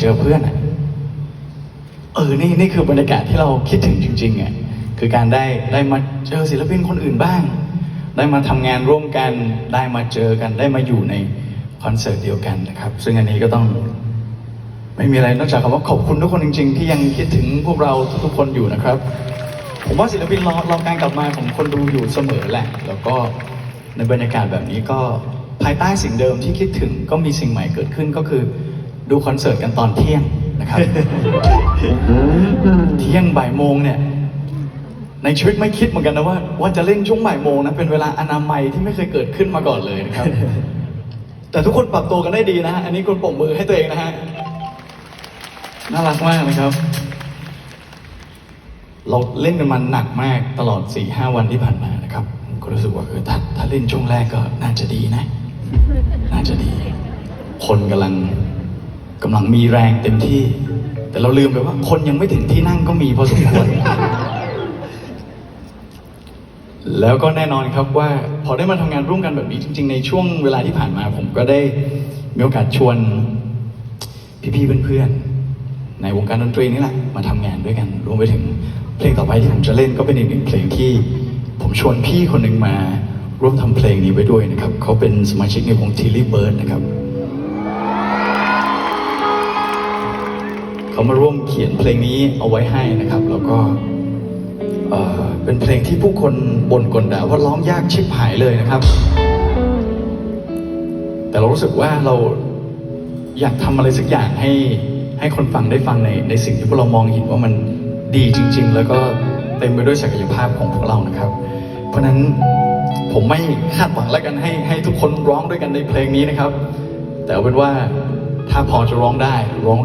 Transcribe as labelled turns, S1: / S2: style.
S1: เจอเพื่อนอะเออ นี่นี่คือบรรยากาศที่เราคิดถึงจริงๆอะ คือการได้ได้มาเจอศิลปินคนอื่นบ้าง ได้มาทำงานร่วมกัน ได้มาเจอกัน ได้มาอยู่ในคอนเสิร์ตเดียวกันนะครับ ซึ่งอันนี้ก็ต้อง ไม่มีอะไรนอกจากคำว่าขอบคุณทุกคนจริง ๆ ที่ยังคิดถึงพวกเราทุกๆคนอยู่นะครับ ผมว่าศิลปินรอรอการกลับมาของคนดูอยู่เสมอแหละ แล้วก็ในบรรยากาศแบบนี้ก็ภายใต้สิ่งเดิมที่คิดถึงก็มีสิ่งใหม่เกิดขึ้นก็คือ ดูคอนเสิร์ตกันตอนเที่ยงนะครับ เที่ยงบ่ายโมงเนี่ย ในชีวิตไม่คิดเหมือนกันนะว่า ว่าจะเล่นช่วงบ่ายโมงนะเป็นเวลาอนามัยที่ไม่เคยเกิดขึ้นมาก่อนเลยนะครับ แต่ทุกคนปรับตัวกันได้ดีนะฮะอันนี้คุณปรบมือให้ตัวเองนะฮะน่ารักมากนะครับ เราเล่นกันมันหนักมากตลอด4ี่ห้าวันที่ผ่านมานะครับผมก็รู้สึกว่าเออถ้าถ้าเล่นช่วงแรกก็น่าจะดีนะ น่าจะดี คนกำลัง กำลังมีแรงเต็มที่ แต่เราลืมไปว่า คนยังไม่ถึงที่นั่งก็มีพอสมควร แล้วก็แน่นอนครับว่า พอได้มาทำงานร่วมกันแบบนี้จริง ๆ ในช่วงเวลาที่ผ่านมา ผมก็ได้มีโอกาสชวนพี่ๆเพื่อนๆในวงการดนตรีนี่แหละมาทำงานด้วยกันรวมไปถึงเพลงต่อไปที่ผมจะเล่นก็เป็นอีกหนึ่งเพลงที่ ผมชวนพี่คนหนึ่งมาร่วมทำเพลงนี้ไว้ด้วยนะครับ เขาเป็นสมาชิกในวงทีลี่เบิร์ดนะครับ เขามาร่วมเขียนเพลงนี้เอาไว้ให้นะครับ แล้วก็เป็นเพลงที่ผู้คนบ่นกลด่าว่าร้องยากชิบหายเลยนะครับ แต่เรารู้สึกว่าเราอยากทำอะไรสักอย่างให้ให้คนฟังได้ฟังในในสิ่งที่พวกเรามองเห็นว่ามันดีจริง ๆ แล้วก็เต็มไปด้วยศักยภาพของพวกเรานะครับ เพราะฉะนั้นผมไม่คาดหวังแล้วกันให้ให้ทุกคนร้องด้วยกันในเพลงนี้นะครับ แต่เอาเป็นว่าถ้าพอจะร้องได้ร้องด้วย